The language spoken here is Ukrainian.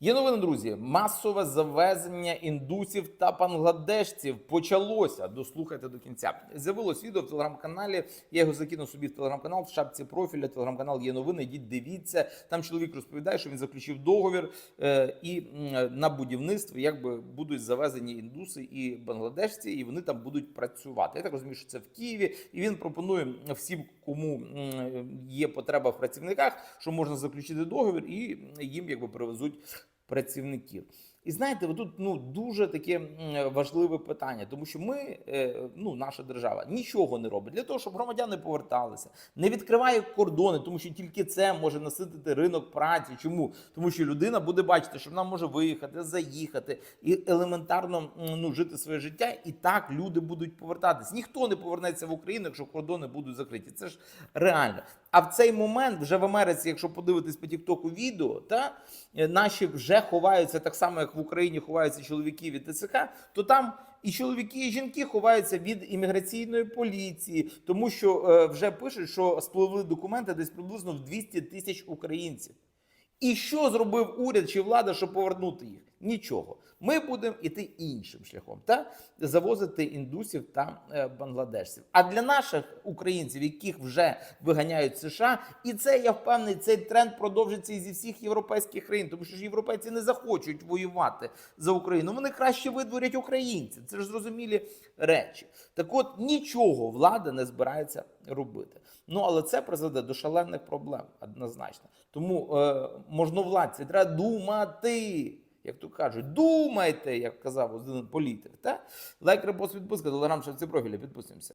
Є новини, друзі. Масове завезення індусів та бангладешців почалося. Дослухайте до кінця. З'явилось відео в телеграм-каналі. Я його закинув собі в телеграм-канал в шапці профіля. Телеграм-канал є новини. Йдіть, дивіться. Там чоловік розповідає, що він заключив договір е, і м, на будівництві якби будуть завезені індуси і бангладешці, і вони там будуть працювати. Я так розумію, що це в Києві, і він пропонує всім, кому м, є потреба в працівниках, що можна заключити договір, і їм якби привезуть працівників. І знаєте, тут ну дуже таке важливе питання, тому що ми, е, ну наша держава, нічого не робить для того, щоб громадяни поверталися, не відкриває кордони, тому що тільки це може наситити ринок праці. Чому? Тому що людина буде бачити, що вона може виїхати, заїхати і елементарно ну жити своє життя, і так люди будуть повертатись. Ніхто не повернеться в Україну, якщо кордони будуть закриті. Це ж реально. А в цей момент вже в Америці, якщо подивитись по Тіктоку відео, та е, наші вже ховаються так само, як в Україні ховаються чоловіки від ТЦК, то там і чоловіки, і жінки ховаються від імміграційної поліції, тому що е, вже пишуть, що спливли документи десь приблизно в 200 тисяч українців. І що зробив уряд чи влада, щоб повернути їх? Нічого. Ми будемо іти іншим шляхом, та завозити індусів та е, бангладешців. А для наших українців, яких вже виганяють США, і це я впевнений, цей тренд продовжиться і зі всіх європейських країн, тому що ж європейці не захочуть воювати за Україну. Вони краще видворять українців. Це ж зрозумілі речі. Так от нічого влада не збирається робити. Ну але це призведе до шалених проблем однозначно. Тому е, можновладці треба думати. Як то кажуть, думайте, як казав один політик. Та? Лайк, репост, підписка, телеграм, шапці профіля, підписуємося.